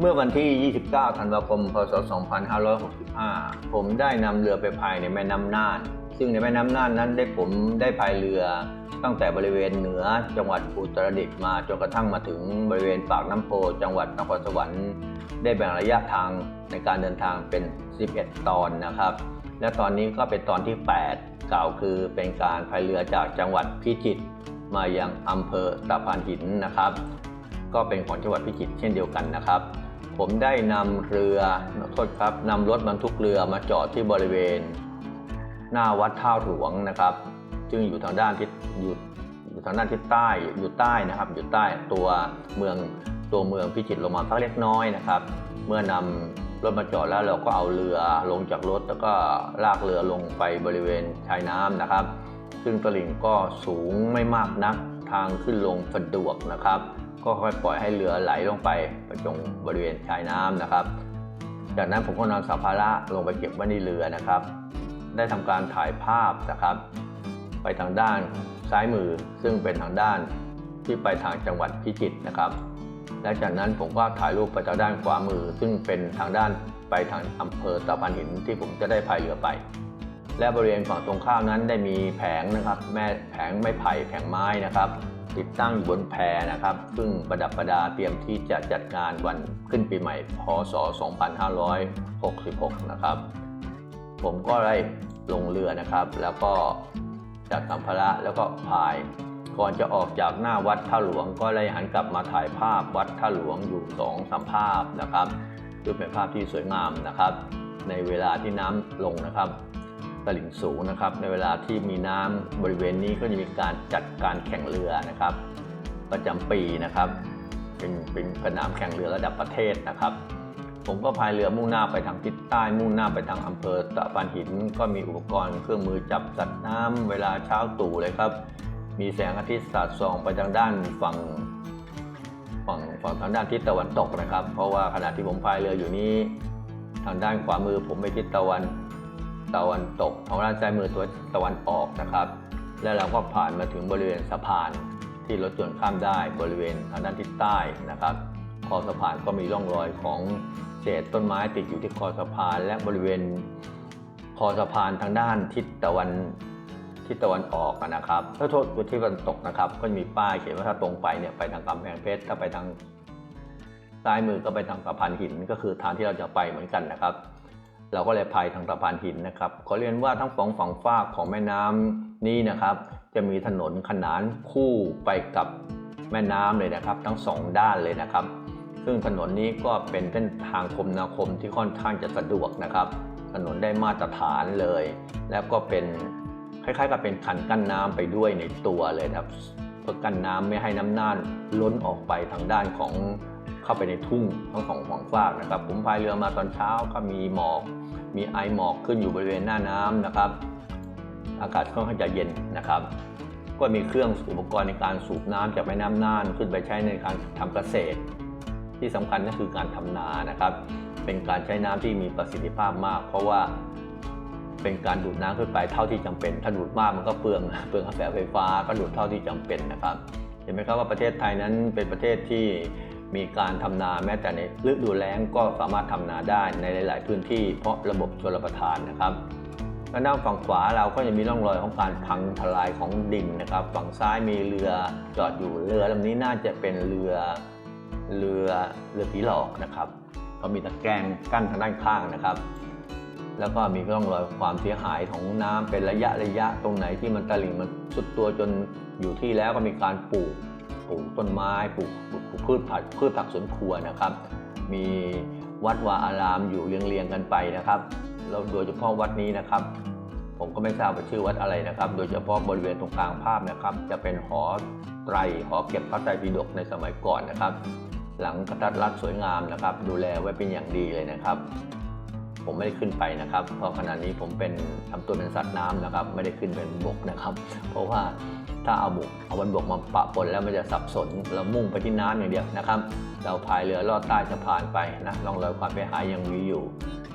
เมื่อวันที่ 29 ธันวาคม พศ 2565 ผมได้นำเรือไปพายในแม่น้ำน่าน ซึ่งในแม่น้ำน่านนั้นได้ผมได้พายเรือตั้งแต่บริเวณเหนือจังหวัดอุตรดิตถ์มาจนกระทั่งมาถึงบริเวณปากน้ำโพจังหวัดนครสวรรค์ ได้แบ่งระยะทางในการเดินทางเป็น 11 ตอนนะครับ และตอนนี้ก็เป็นตอนที่ 8 กล่าวคือเป็นการพายเรือจากจังหวัดพิจิตรมายังอำเภอตะพานหินนะครับ ก็เป็นของจังหวัดพิจิตรเช่นเดียวกันนะครับ ผมได้นำเรือโทษครับนำรถบรรทุกเรือมาจอดที่บริเวณ หน้าวัดท่าหลวงนะครับ ซึ่งอยู่ทางด้านทิศอยู่อยู่ทางด้านทิศใต้อยู่ใต้นะครับ อยู่ใต้ตัวเมืองตัวเมืองพิจิตรลงมาสักเล็กน้อยนะครับ เมื่อนำรถมาจอดแล้วเราก็เอาเรือลงจากรถแล้วก็ลากเรือลงไปบริเวณชายน้ำนะครับ ซึ่งตลิ่งก็สูงไม่มากนักทางขึ้นลงสะดวกนะครับ ก็ค่อยปล่อยให้เรือไหลลงไปประจงบริเวณชายน้ำนะครับ จากนั้นผมก็นำสัมภาระลงไปเก็บไว้ในเรือนะครับ ได้ทำการถ่ายภาพนะครับ ไปทางด้านซ้ายมือซึ่งเป็นทางด้านที่ไปทางจังหวัดพิจิตรนะครับ และจากนั้นผมก็ถ่ายรูปไปทางด้านขวามือ ซึ่งเป็นทางด้านไปทางอำเภอตะพานหินที่ผมจะได้พายเรือไป และบริเวณฝั่งตรงข้ามนั้นได้มีแผงนะครับ แม่แผงไม้ไผ่แผงไม้นะครับ ติดตั้งอยู่บนแพนะครับ ซึ่งประดับประดาเตรียมที่จะจัดงานวันขึ้นปีใหม่ พศ 2566 นะครับ ผมก็ได้ลงเรือนะครับ แล้วก็จัดสัมภาระแล้วก็พาย ก่อนจะออกจากหน้าวัดท่าหลวง ก็ได้หันกลับมาถ่ายภาพวัดท่าหลวงอยู่สองสามภาพนะครับซึ่งเป็นภาพที่สวยงามนะครับ ในเวลาที่น้ำลงนะครับ ตลิ่งสูงนะครับ ในเวลาที่มีน้ำบริเวณนี้ก็จะมีการจัดการแข่งเรือนะครับ ประจำปีนะครับ เป็นเป็นสนามแข่งเรือระดับประเทศนะครับ ผมก็พายเรือมุ่งหน้าไปทางทิศใต้มุ่งหน้าไปทางอำเภอตะพานหิน ก็มีอุปกรณ์เครื่องมือจับสัตว์น้ำเวลาเช้าตู่เลยครับ มีแสงอาทิตย์สาดส่องไปทางด้านฝั่งฝั่งฝั่งทางด้านทิศตะวันตกนะครับ เพราะว่าขณะที่ผมพายเรืออยู่นี้ ทางด้านขวามือผมไปทิศตะวัน ตะวันตกทางด้านซ้ายมือตัวตะวันออกนะครับ และเราก็ผ่านมาถึงบริเวณสะพานที่รถยนต์ข้ามได้บริเวณทางด้านทิศใต้นะครับคอสะพานก็มีร่องรอยของเศษต้นไม้ติดอยู่ที่คอสะพาน และบริเวณคอสะพานทางด้านทิศตะวันทิศตะวันออกนะครับ ถ้าโทษทิศตะวันตกนะครับ ก็จะมีป้ายเขียนว่าถ้าตรงไปเนี่ยไปทางกำแพงเพชรถ้าไปทางซ้ายมือก็ไปทางสะพานหินก็คือทางที่เราจะไปเหมือนกันนะครับ เราก็เลยพายทางสะพานหินนะครับขอเรียนว่าทั้งสองฝั่งฟากของแม่น้ำนี้นะครับ จะมีถนนขนานคู่ไปกับแม่น้ำเลยนะครับ ทั้งสองด้านเลยนะครับ ซึ่งถนนนี้ก็เป็นเส้นทางคมนาคมที่ค่อนข้างจะสะดวกนะครับ ถนนได้มาตรฐานเลย แล้วก็เป็นคล้ายๆ กับเป็นคันกั้นน้ำไปด้วยในตัวเลยครับเพื่อกั้นน้ำไม่ให้น้ำน่านล้นออกไปทางด้านของเข้าไปในทุ่งทั้งสองฝั่งฟากนะครับ ผมพายเรือมาตอนเช้าก็มีหมอก มีไอหมอกขึ้นอยู่บริเวณหน้าน้ำนะครับ อากาศค่อนข้างจะเย็นนะครับ ก็มีเครื่องอุปกรณ์ในการสูบน้ำจากแม่น้ำน่านขึ้นไปใช้ในการทำเกษตร ที่สำคัญก็คือการทำนานะครับ เป็นการใช้น้ำที่มีประสิทธิภาพมาก เพราะว่าเป็นการดูดน้ำขึ้นไปเท่าที่จำเป็น ถ้าดูดมากมันก็เปลืองเปลืองกระแสไฟฟ้าก็ดูดเท่าที่จำเป็นนะครับ เห็นไหมครับว่าประเทศไทยนั้นเป็นประเทศที่ มีการทำนาแม้แต่ในฤดูแล้งก็สามารถทำนาได้ในหลาย ๆ พื้นที่ เพราะระบบชลประทานนะครับด้านฝั่งขวาเราก็จะมีร่องรอยของการพังทลายของดินนะครับ ฝั่งซ้ายมีเรือจอดอยู่เรือลำนี้น่าจะเป็นเรือเรือเรือผีหลอกนะครับเขามีตะแกรงกั้นทางด้านข้างนะครับแล้วก็มีร่องรอยความเสียหายของน้ำเป็นระยะระยะตรงไหนที่มันตลิ่งมันสุดตัวจนอยู่ที่แล้วก็มีการปลูก ปลูกต้นไม้ปลูกปลูกพืชผักพืชผักสวนครัวนะครับ มีวัดวาอารามอยู่เรียงๆกันไปนะครับแล้วโดยเฉพาะวัดนี้นะครับ ผมก็ไม่ทราบว่าชื่อวัดอะไรนะครับ โดยเฉพาะบริเวณตรงกลางภาพนะครับ จะเป็นหอไตรหอเก็บพระไตรปิฎกในสมัยก่อนนะครับ หลังกระทัดรัดสวยงามนะครับ ดูแลไว้เป็นอย่างดีเลยนะครับ ผมไม่ได้ขึ้นไปนะครับ เพราะขณะนี้ผมเป็นทำตัวเป็นสัตว์น้ำนะครับ ไม่ได้ขึ้นเป็นบกนะครับ เพราะว่าถ้าเอาบกเอาบนบกมาปะปนแล้วมันจะสับสนเรามุ่งไปที่น้ำอย่างเดียวนะครับ เราพายเรือลอดใต้สะพานไปนะร่องรอยความเสียหายยังมีอยู่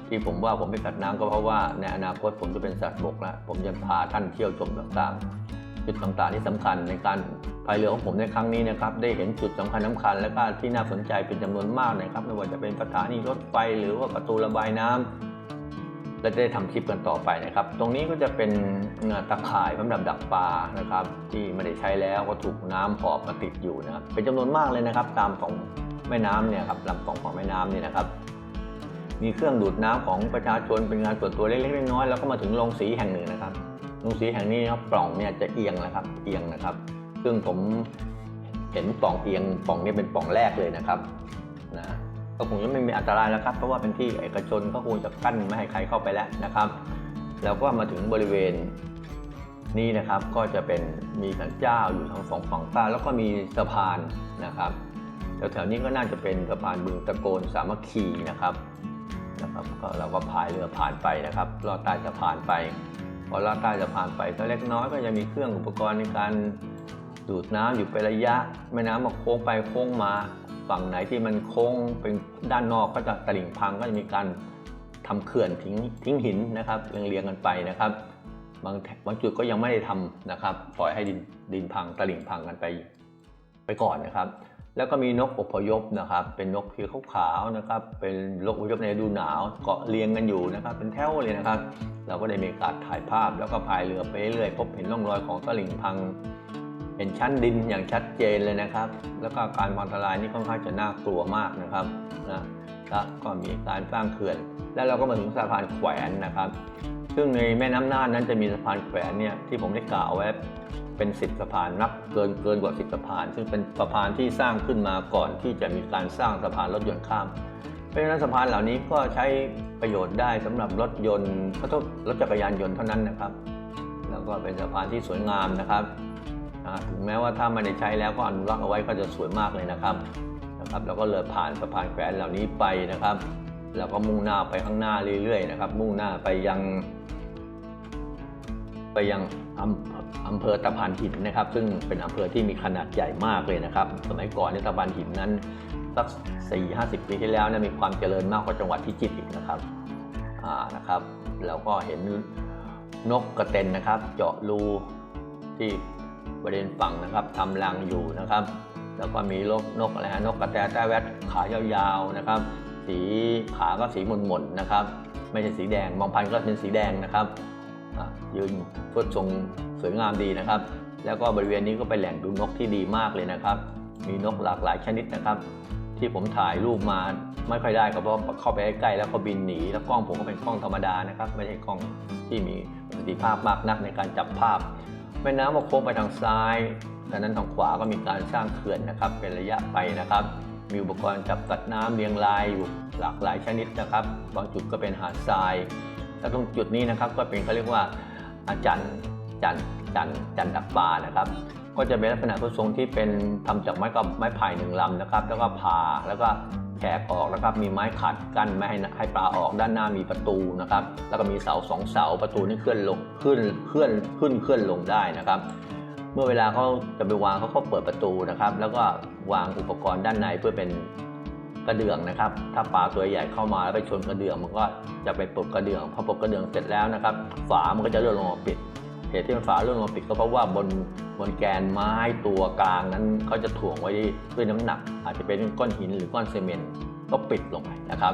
ที่ผมว่าผมเป็นสัตว์น้ำก็เพราะว่าในอนาคตผมจะเป็นสัตว์บกแล้วผมจะพาท่านเที่ยวชมต่างๆ จุดต่างๆที่สำคัญในการพายเรือของผมในครั้งนี้นะครับได้เห็นจุดสำคัญสำคัญ และก็ที่น่าสนใจเป็นจำนวนมากนะครับ ไม่ว่าจะเป็นสถานีรถไฟหรือว่าประตูระบายน้ำและจะได้ทำคลิปกันต่อไปนะครับ ตรงนี้ก็จะเป็นตะข่ายสำหรับดักปลานะครับ ที่ไม่ได้ใช้แล้วก็ถูกน้ำหอบมาติดอยู่นะครับเป็นจำนวนมากเลยนะครับ ตามของแม่น้ำเนี่ยครับลำคลองของแม่น้ำเนี่ยนะครับ มีเครื่องดูดน้ำของประชาชนเป็นงานส่วนตัวเล็กๆน้อยๆแล้วก็มาถึงโรงสีแห่งหนึ่งนะครับ โรงสีแห่งนี้นะครับปล่องเนี่ยจะเอียงนะครับ เอียงนะครับ ซึ่งผมเห็นปล่องเอียงปล่องนี้เป็นปล่องแรกเลยนะครับนะก็คงจะไม่มีอันตรายแล้วครับ เพราะว่าเป็นที่เอกชนก็คงจะกั้นไม่ให้ใครเข้าไปแล้วนะครับ แล้วก็มาถึงบริเวณนี้นะครับก็จะเป็นมีสันเจ้าอยู่ทั้งสองฝั่งใต้แล้วก็มีสะพานนะครับแถวๆนี้ก็น่าจะเป็นสะพานบึงตะโกนสามัคคีนะครับนะครับก็เราก็พายเรือผ่านไปนะครับลอดใต้สะพานไป พอลอดใต้สะพานไปก็เล็กน้อยก็จะมีเครื่องอุปกรณ์ในการดูดน้ำอยู่เป็นระยะแม่น้ำมาโค้งไปโค้งมา ฝั่งไหนที่มันโค้งเป็นด้านนอกก็จะตลิ่งพังก็จะมีการทำเขื่อนทิ้งทิ้งหินนะครับเรียงเรียงกันไปนะครับบางบางจุดก็ยังไม่ได้ทำนะครับ ปล่อยให้ดินดินพังตลิ่งพังกันไปไปก่อนนะครับ แล้วก็มีนกอพยพนะครับ เป็นนกเขียวขาวๆนะครับ เป็นนกอพยพในฤดูหนาวเกาะเรียงกันอยู่นะครับ เป็นแถวเลยนะครับ เราก็ได้มีการถ่ายภาพแล้วก็พายเรือไปเรื่อยพบเห็นร่องรอยของตลิ่งพัง เห็นชั้นดินอย่างชัดเจนเลยนะครับ แล้วก็การพังทลายนี่ค่อนข้างจะน่ากลัวมากนะครับนะแล้วก็มีการสร้างเขื่อน แล้วเราก็มาถึงสะพานแขวนนะครับ ซึ่งในแม่น้ำน่านนั้นจะมีสะพานแขวนเนี่ยที่ผมได้กล่าวไว้ เป็นสิบสะพานนับเกินเกินกว่าสิบสะพาน ซึ่งเป็นสะพานที่สร้างขึ้นมาก่อนที่จะมีการสร้างสะพานรถยนต์ข้าม เพราะฉะนั้นสะพานเหล่านี้ก็ใช้ประโยชน์ได้สำหรับรถยนต์ก็ต้องรถจักรยานยนต์เท่านั้นนะครับ แล้วก็เป็นสะพานที่สวยงามนะครับถึงแม้ว่าถ้าไม่ได้ใช้แล้วก็อนุรักษ์เอาไว้ก็จะสวยมากเลยนะครับนะครับแล้วก็เลยผ่านสะพานแขวนเหล่านี้ไปนะครับ แล้วก็มุ่งหน้าไปข้างหน้าเรื่อยๆนะครับ มุ่งหน้าไปยัง ไปยังอำเภอตะพานหินนะครับ ซึ่งเป็นอำเภอที่มีขนาดใหญ่มากเลยนะครับ สมัยก่อนในยตะพานหินนั้นสักสี่ห้าสิบปีที่แล้วเนะมีความเจริญมากกว่าจังหวัดพิจิตรอีกนะครับอ่านะครับเราก็เห็นนกกระเต็นนะครับ เจาะรูที่บริเวณฝั่งนะครับทำรังอยู่นะครับ แล้วก็มีนกนกอะไรฮะนกกระแตแต้แวดขายาวๆนะครับ สีขาก็สีหม่นๆนะครับ ไม่ใช่สีแดงบางพันธุ์ก็เป็นสีแดงนะครับ ยืนทวดทรงสวยงามดีนะครับ แล้วก็บริเวณนี้ก็เป็นแหล่งดูนกที่ดีมากเลยนะครับ มีนกหลากหลายชนิดนะครับ ที่ผมถ่ายรูปมาไม่ค่อยได้ก็เพราะเข้าไปใกล้แล้วก็บินหนี แล้วกล้องผมก็เป็นกล้องธรรมดานะครับ ไม่ใช่กล้องที่มีประสิทธิภาพมากนักในการจับภาพแม่น้ำก็โค้งไปทางซ้ายดังนั้นทางขวาก็มีการสร้างเขื่อนนะครับ เป็นระยะไปนะครับ มีอุปกรณ์จับสัตว์น้ำเรียงรายอยู่หลากหลายชนิดนะครับ บางจุดก็เป็นหาดทราย แล้วตรงจุดนี้นะครับก็เป็นเขาเรียกว่า จันจันจันจันดักปลานะครับ ก็จะเป็นลักษณะรูปทรงที่เป็นทำจากไม้กับไม้ไผ่หนึ่งลำนะครับ แล้วก็ผ่าแล้วก็แฉกออกนะครับ มีไม้ขัดกั้นไม่ให้ให้ปลาออกด้านหน้ามีประตูนะครับ แล้วก็มีเสาสองเสาประตูนี่เคลื่อนลงขึ้นเคลื่อนขึ้นเคลื่อนลงได้นะครับ เมื่อเวลาเขาจะไปวางเขาก็เปิดประตูนะครับ แล้วก็วางอุปกรณ์ด้านในเพื่อเป็น กระเดื่องนะครับ ถ้าปลาตัวใหญ่เข้ามาแล้วไปชนกระเดื่องมันก็จะไปปลดกระเดื่องพอปลดกระเดื่องเสร็จแล้วนะครับ ฝามันก็จะเลื่อนลงมาปิดเหตุที่มันฝาเลื่อนลงมาปิดก็เพราะว่าบนบนแกนไม้ตัวกลางนั้นเขาจะถ่วงไว้ด้วยน้ำหนัก อาจจะเป็นก้อนหินหรือก้อนซีเมนต์ก็ปิดลงไปนะครับ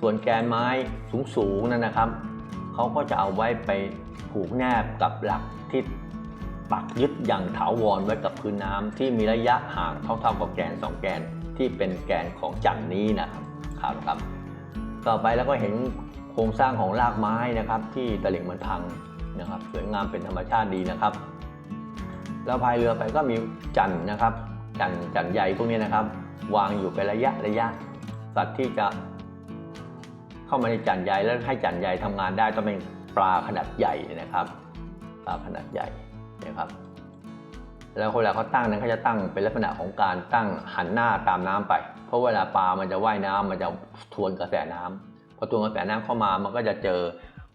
ส่วนแกนไม้สูงๆนั่นนะครับเขาก็จะเอาไว้ไปผูกแนบกับหลักที่ปักยึดอย่างถาวรไว้กับพื้นน้ำที่มีระยะห่างเท่าๆกับแกนสองแกน ที่เป็นแกนของจันนี้นะครับครับครับต่อไปแล้วก็เห็นโครงสร้างของรากไม้นะครับ ที่ตะลิ่งมันพังนะครับสวยงามเป็นธรรมชาติดีนะครับ แล้วพายเรือไปก็มีจันนะครับ จันจันใหญ่พวกนี้นะครับ วางอยู่เป็นระยะระยะ สัตว์ที่จะเข้ามาในจันใหญ่แล้วให้จันใหญ่ทำงานได้ต้องเป็นปลาขนาดใหญ่นะครับ ปลาขนาดใหญ่นะครับ แล้วเวลาเขาตั้งนั้นเขาจะตั้งเป็นลักษณะของการตั้งหันหน้าตามน้ำไป เพราะเวลาปลามันจะว่ายน้ำมันจะทวนกระแสน้ำพอทวนกระแสน้ำเข้ามามันก็จะเจอ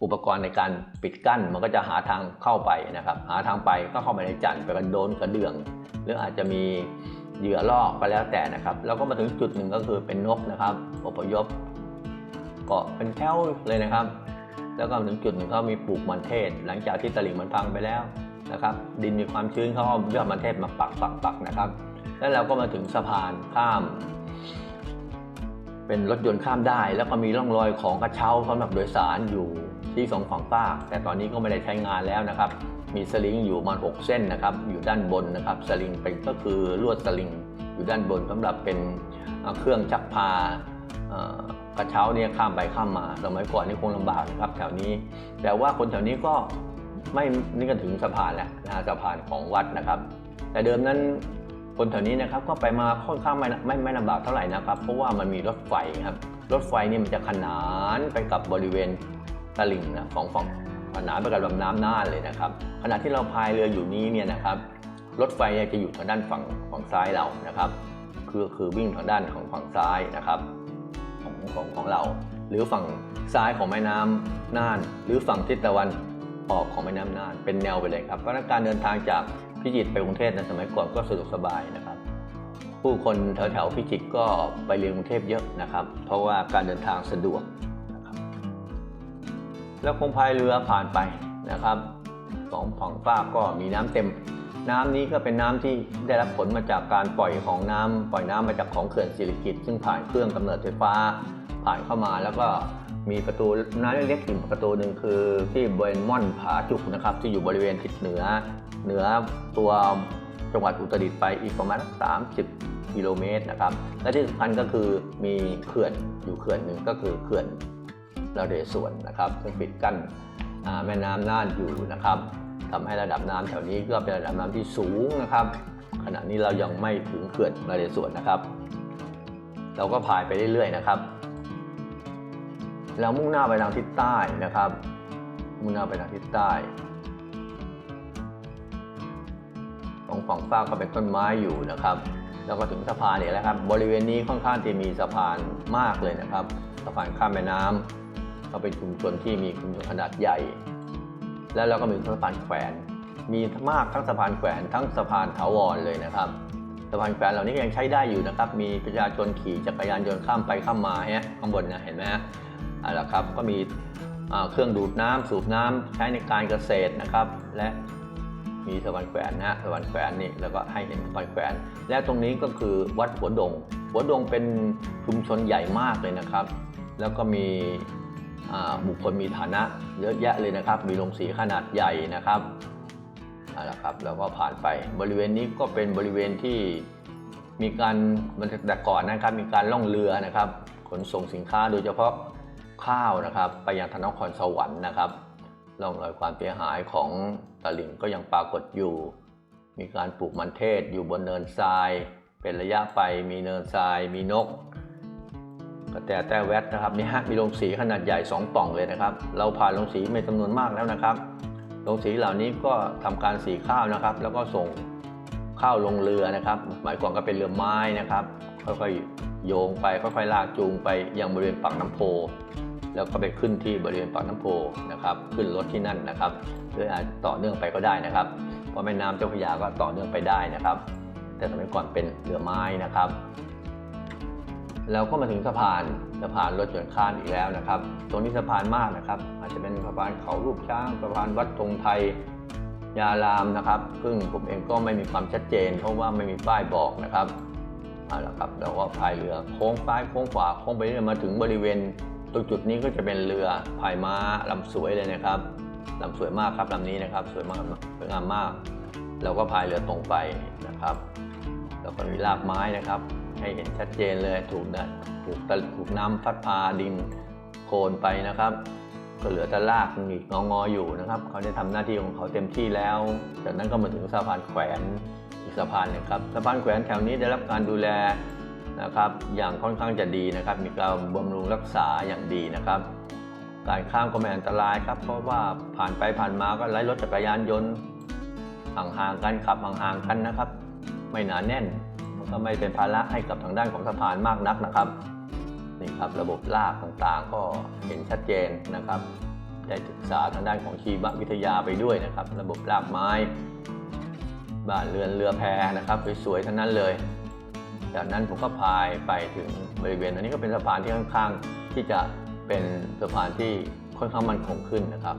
อุปกรณ์ในการปิดกั้น มันก็จะหาทางเข้าไปนะครับ หาทางไปก็เข้าไปในจันทร์ไปกันโดนกระเดื่อง หรืออาจจะมีเหยื่อล่อก็แล้วแต่นะครับ แล้วก็มาถึงจุดหนึ่งก็คือเป็นนกนะครับอพยพเกาะเป็นแถวเลยนะครับ แล้วก็มาถึงจุดหนึ่งก็มีปลูกมันเทศ หลังจากที่ตลิ่งมันพังไปแล้ว นะครับดินมีความชื้นเขาเอายอดมันเทศมาปักปักปักนะครับ แล้วเราก็มาถึงสะพานข้าม เป็นรถยนต์ข้ามได้ แล้วก็มีร่องรอยของกระเช้าสำหรับโดยสารอยู่ที่สองฝั่งฟากแต่ตอนนี้ก็ไม่ได้ใช้งานแล้วนะครับ มีสลิงอยู่มาณ6เส้นนะครับ อยู่ด้านบนนะครับสลิงเป็นก็คือลวดสลิงอยู่ด้านบนสำหรับเป็นเครื่องจักพากระเช้าเนี่ยข้ามไปข้ามมาสมัยก่อนนี่คงลำบากนะครับแถวนี้ แต่ว่าคนแถวนี้ก็ ไม่นี่ก็ถึงสะพานแล้วนะฮะสะพานของวัดนะครับ แต่เดิมนั้นคนแถวนี้นะครับก็ไปมาค่อนข้างไม่ไม่ไม่ลำบากเท่าไหร่นะครับ เพราะว่ามันมีรถไฟครับรถไฟนี่มันจะขนานไปกับบริเวณตลิ่งนะของฝั่งขนานไปกับลำน้ำน่านเลยนะครับ ขณะที่เราพายเรืออยู่นี้เนี่ยนะครับรถไฟจะอยู่ทางด้านฝั่งฝั่งซ้ายเรานะครับ คือคือวิ่งทางด้านของฝั่งซ้ายนะครับของของของเรา หรือฝั่งซ้ายของแม่น้ำน่าน หรือฝั่งทิศตะวัน ออกของแม่น้ำน่านเป็นแนวไปเลยครับเพราะนั้นการเดินทางจากพิจิตรไปกรุงเทพในสมัยก่อนก็สะดวกสบายนะครับ ผู้คนแถวแถวๆพิจิตรก็ไปเรียนกรุงเทพเยอะนะครับ เพราะว่าการเดินทางสะดวกนะครับแล้วคงพายเรือผ่านไปนะครับสองฝั่งฟาก็มีน้ำเต็ม น้ำนี้ก็เป็นน้ำที่ได้รับผลมาจากการปล่อยของน้ำปล่อยน้ำมาจากของเขื่อนสิริกิติ์ซึ่งผ่านเครื่องกำเนิดไฟฟ้าผ่านเข้ามาแล้วก็ มีประตูน้ำเล็กๆอีกประตูหนึ่งคือที่บริเวณม่อนผาจุกนะครับ ที่อยู่บริเวณทิศเหนือ เหนือตัวจังหวัดอุตรดิตถ์ไปอีกประมาณ 30 กิโลเมตรนะครับ และที่สำคัญก็คือมีเขื่อนอยู่เขื่อนหนึ่งก็คือเขื่อนนเรศวรนะครับ ซึ่งปิดกั้นแม่น้ำน่านอยู่นะครับทำให้ระดับน้ำแถวนี้ก็เป็นระดับน้ำที่สูงนะครับ ขณะนี้เรายังไม่ถึงเขื่อนนเรศวรนะครับ เราก็พายไปเรื่อยๆนะครับ เรามุ่งหน้าไปทางทิศใต้นะครับ มุ่งหน้าไปทางทิศใต้ตรงฝั่งฟ้าก็เป็นต้นไม้อยู่นะครับ แล้วก็ถึงสะพานเนี่ยแหละครับ บริเวณนี้ค่อนข้างที่มีสะพานมากเลยนะครับสะพานข้ามแม่น้ำก็เป็นชุมชนที่มีชุมชนขนาดใหญ่ แล้วเราก็มีสะพานแขวน มีมากทั้งสะพานแขวนทั้งสะพานถาวรเลยนะครับสะพานแขวนเหล่านี้ยังใช้ได้อยู่นะครับ มีประชาชนขี่จักรยานยนต์ข้ามไปข้ามมาฮะข้างบนนะเห็นไหมฮะ อ่าละครับก็มีเครื่องดูดน้ำสูบน้ำใช้ในการเกษตรนะครับ และมีสะพานแขวนนะฮะสะพานแขวนนี่แล้วก็ให้เห็นสะพานแขวน และตรงนี้ก็คือวัดหัวดง หัวดงเป็นชุมชนใหญ่มากเลยนะครับ แล้วก็มีบุคคลมีฐานะเยอะแยะเลยนะครับ มีโรงสีขนาดใหญ่นะครับเอาละครับแล้วก็ผ่านไปบริเวณนี้ก็เป็นบริเวณที่มีการมันแต่ก่อนนะครับ มีการล่องเรือนะครับ ขนส่งสินค้าโดยเฉพาะ ข้าวนะครับ ไปยังทนครสวรรค์นะครับร่องรอยความเสียหายของตลิ่งก็ยังปรากฏอยู่ มีการปลูกมันเทศอยู่บนเนินทราย เป็นระยะไปมีเนินทราย มีนกกระแตแต้แวดนะครับนี่ฮะมีโรงสีขนาดใหญ่ 2 ป่องเลยนะครับ เราผ่านโรงสีเป็นจำนวนมากแล้วนะครับโรงสีเหล่านี้ก็ทำการสีข้าวนะครับ แล้วก็ส่งข้าวลงเรือนะครับ หมายก่อนก็เป็นเรือไม้นะครับค่อยๆโยงไปค่อยๆลากจูงไปยังบริเวณปากน้ำโพ แล้วก็ไปขึ้นที่บริเวณปากน้ำโพนะครับ ขึ้นรถที่นั่นนะครับ หรืออาจต่อเนื่องไปก็ได้นะครับ เพราะแม่น้ำเจ้าพระยาก็ต่อเนื่องไปได้นะครับ แต่สมัยก่อนเป็นเรือไม้นะครับ แล้วก็มาถึงสะพานสะพานรถยนต์ข้ามอีกแล้วนะครับ ตรงนี้สะพานมากนะครับ อาจจะเป็นสะพานเขารูปช้างสะพานวัดธงไทยยารามนะครับ ซึ่งผมเองก็ไม่มีความชัดเจน เพราะว่าไม่มีป้ายบอกนะครับเอาละครับเราก็พายเรือโค้งซ้ายโค้งขวาโค้งไปเรื่อยมาถึงบริเวณ ตรงจุดนี้ก็จะเป็นเรือพายม้าลำสวยเลยนะครับลำสวยมากครับลำนี้นะครับ สวยมากสวยงามมาก เราก็พายเรือตรงไปนะครับ แล้วก็มีรากไม้นะครับ ให้เห็นชัดเจนเลยถูกนะถูกตะถูกน้ำพัดพาดินโคลนไปนะครับ ก็เหลือแต่รากหงิกงองออยู่นะครับ เขาได้ทำหน้าที่ของเขาเต็มที่แล้ว จากนั้นก็มาถึงสะพานแขวนอีกสะพานนึงครับสะพานแขวนแถวนี้ได้รับการดูแล นะครับ อย่างค่อนข้างจะดีนะครับ มีการบำรุงรักษาอย่างดีนะครับ การข้ามก็ไม่อันตรายครับ เพราะว่าผ่านไปผ่านมาก็ไล่รถจักรยานยนต์ห่างๆกันขับห่างๆกันนะครับ ไม่หนาแน่นมันก็ไม่เป็นภาระให้กับทางด้านของสะพานมากนักนะครับนี่ครับระบบลากต่างๆ ก็เห็นชัดเจนนะครับ ได้ศึกษาทางด้านของชีววิทยาไปด้วยนะครับ ระบบลากไม้ บ้านเรือนเรือแพนะครับสวยๆทั้งนั้นเลย จากนั้นผมก็พายไปถึงบริเวณ อันนี้ก็เป็นสะพานที่ค่อนข้างที่จะเป็นสะพานที่ค่อนข้างมั่นคงขึ้นนะครับ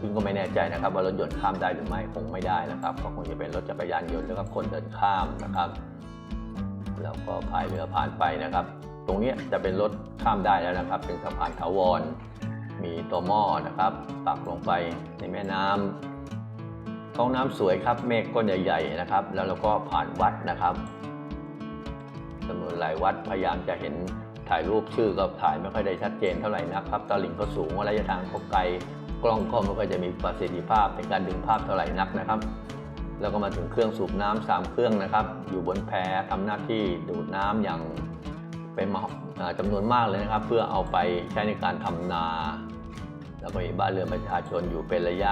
ซึ่งก็ไม่แน่ใจนะครับ ว่ารถยนต์ข้ามได้หรือไม่คงไม่ได้นะครับ ก็คงจะเป็นรถจักรยานยนต์แล้วก็คนเดินข้ามนะครับแล้วก็พายเรือผ่านไปนะครับ ตรงนี้จะเป็นรถข้ามได้แล้วนะครับ เป็นสะพานถาวรมีตัวหม้อนะครับ ปักลงไปในแม่น้ำท้องน้ำสวยครับ เมฆก้อนใหญ่ ๆ นะครับ แล้วเราก็ผ่านวัดนะครับ จำนวนหลายวัดพยายามจะเห็นถ่ายรูปชื่อก็ถ่ายไม่ค่อยได้ชัดเจนเท่าไหร่นะครับตลิ่งก็สูงระยะทางก็ไกลกล้องก็ไม่ค่อยจะมีประสิทธิภาพในการดึงภาพเท่าไหร่นักนะครับ แล้วก็มาถึงเครื่องสูบน้ำสามเครื่องนะครับ อยู่บนแพทำหน้าที่ดูดน้ำอย่างเป็นมหอ่าจำนวนมากเลยนะครับ เพื่อเอาไปใช้ในการทำนา แล้วก็มีบ้านเรือนประชาชนอยู่เป็นระยะ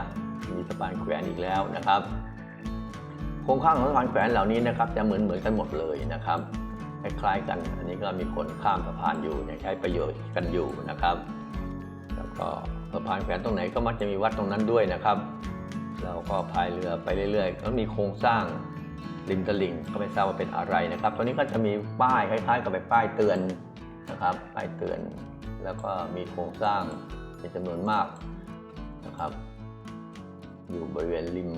มีสะพานแขวนอีกแล้วนะครับโครงข้างของสะพานแขวนเหล่านี้นะครับจะเหมือนเหมือนกันหมดเลยนะครับ คล้ายๆกัน อันนี้ก็มีคนข้ามสะพานอยู่ใช้ประโยชน์กันอยู่นะครับ แล้วก็สะพานแขวนตรงไหนก็มักจะมีวัดตรงนั้นด้วยนะครับเราก็พายเรือไปเรื่อยๆแล้วมีโครงสร้างริมตลิ่งก็ไม่ทราบว่าเป็นอะไรนะครับตรงนี้ก็จะมีป้ายคล้าย ๆ กับเป็นป้ายเตือนนะครับป้ายเตือน แล้วก็มีโครงสร้างเป็นจำนวนมากนะครับ อยู่บริเวณริม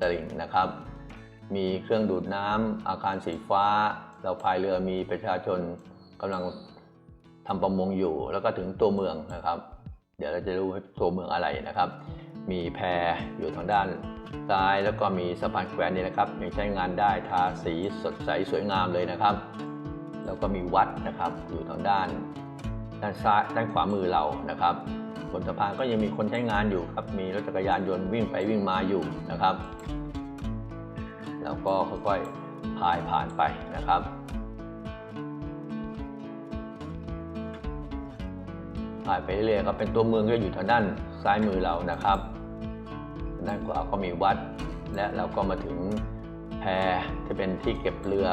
ตลิ่งนะครับ มีเครื่องดูดน้ำอาคารสีฟ้า เราพายเรือมีประชาชนกำลังทำประมงอยู่ แล้วก็ถึงตัวเมืองนะครับ เดี๋ยวเราจะรู้ตัวเมืองอะไรนะครับ มีแพอยู่ทางด้านซ้ายแล้วก็มีสะพานแขวนนี่นะครับยังใช้งานได้ทาสีสดใสสวยงามเลยนะครับ แล้วก็มีวัดนะครับอยู่ทางด้านด้านซ้ายด้านขวามือเรานะครับบนสะพานก็ยังมีคนใช้งานอยู่ครับมีรถจักรยานยนต์วิ่งไปวิ่งมาอยู่นะครับ แล้วก็ค่อยๆพายผ่านไปนะครับ ผ่านไปเรื่อยๆก็เป็นตัวเมืองก็อยู่ทางด้านซ้ายมือเรานะครับ ด้านขวาก็มีวัด และเราก็มาถึงแพที่เป็นที่เก็บเรือ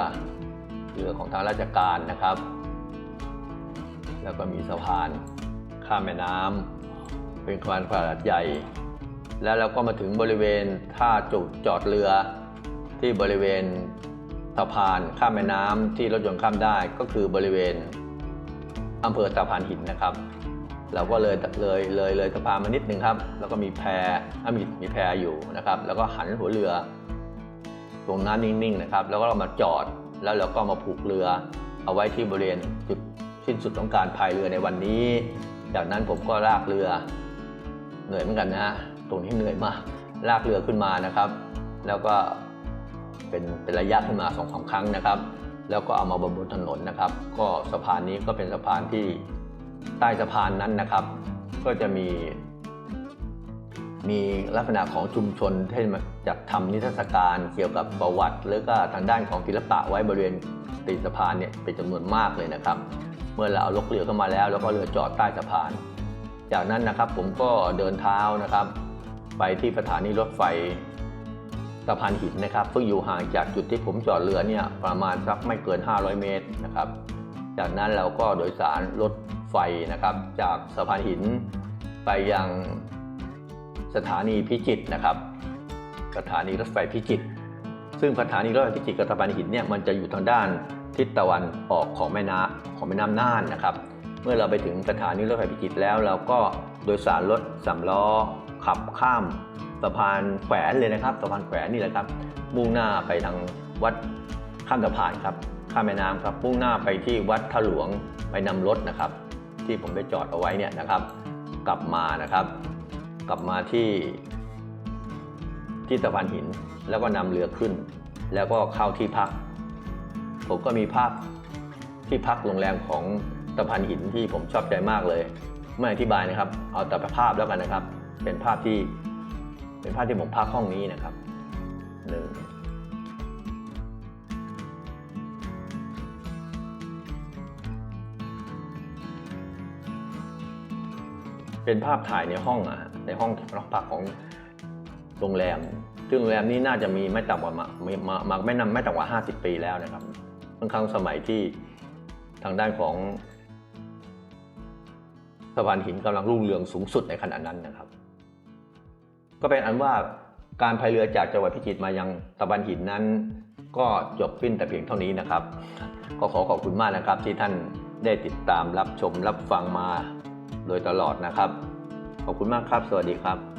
เรือของทางราชการนะครับ แล้วก็มีสะพานข้ามแม่น้ำเป็นสะพานขนาดใหญ่ แล้วเราก็มาถึงบริเวณท่าจุดจอดเรือที่บริเวณสะพานข้ามแม่น้ำที่รถยนต์ข้ามได้ก็คือบริเวณอำเภอตะพานหินนะครับ เราก็เลยเลยเลยเลยสะพานมานิดนึงครับ แล้วก็มีแพอะมีมีแพอยู่นะครับ แล้วก็หันหัวเรือตรงนั้นนิ่งๆนะครับ แล้วก็เรามาจอดแล้วเราก็มาผูกเรือ เอาไว้ที่บริเวณจุดสิ้นสุดของการพายเรือในวันนี้ จากนั้นผมก็ลากเรือ เหนื่อยเหมือนกันนะฮะตรงนี้เหนื่อยมากลากเรือขึ้นมานะครับ แล้วก็เป็นเป็นระยะขึ้นมาสองสามครั้งนะครับ แล้วก็เอามาบนบนถนนนะครับ ก็สะพานนี้ก็เป็นสะพานที่ ใต้สะพานนั้นนะครับ ก็จะมี มีลักษณะของชุมชนที่มาจัดทำนิทรรศการเกี่ยวกับประวัติ หรือก็ทางด้านของศิลปะไว้บริเวณตีสะพานเนี่ยเป็นจำนวนมากเลยนะครับ เมื่อเราเอาลกเรือเข้ามาแล้ว แล้วก็เรือจอดใต้สะพาน จากนั้นนะครับผมก็เดินเท้านะครับ ไปที่สถานีรถไฟสะพานหินนะครับ ซึ่งอยู่ห่างจากจุดที่ผมจอดเรือเนี่ยประมาณสักไม่เกิน 500 เมตรนะครับ จากนั้นเราก็โดยสารรถไฟนะครับ จากสะพานหินไปยังสถานีพิจิตรนะครับ สถานีรถไฟพิจิตรซึ่งสถานีรถไฟพิจิตรกับสะพานหินเนี่ยมันจะอยู่ทางด้านทิศตะวันออกของแม่น้ำของแม่น้ำน่านนะครับ เมื่อเราไปถึงสถานีรถไฟพิจิตรแล้ว เราก็โดยสารรถสามล้อขับข้ามสะพานแขวนเลยนะครับสะพานแขวนนี่แหละครับ มุ่งหน้าไปทางวัดข้ามสะพานครับ ข้ามแม่น้ำครับมุ่งหน้าไปที่วัดทหลวงไปนำรถนะครับ ที่ผมไปจอดเอาไว้เนี่ยนะครับ กลับมานะครับ กลับมาที่ ที่สะพานหินแล้วก็นำเรือขึ้น แล้วก็เข้าที่พัก ผมก็มีภาพที่พักโรงแรมของสะพานหินที่ผมชอบใจมากเลยไม่อธิบายนะครับ เอาแต่ภาพแล้วกันนะครับ เป็นภาพที่ เป็นภาพที่ผมพักห้องนี้นะครับหนึ่ง เป็นภาพถ่ายในห้องอะฮะในห้องพักของโรงแรม ซึ่งโรงแรมนี้น่าจะมีไม่ต่ำกว่ามาไม่มามาไม่นำไม่ต่ำกว่า 50 ปีแล้วนะครับค่อนข้างสมัยที่ทางด้านของสะพานหินกำลังรุ่งเรืองสูงสุดในขณะนั้นนะครับ ก็เป็นอันว่าการพายเรือจากจังหวัดพิจิตรมายังสะพานหินนั้น ก็จบสิ้นแต่เพียงเท่านี้นะครับ ก็ขอขอบคุณมากนะครับที่ท่านได้ติดตามรับชมรับฟังมา โดยตลอดนะครับ ขอบคุณมากครับ สวัสดีครับ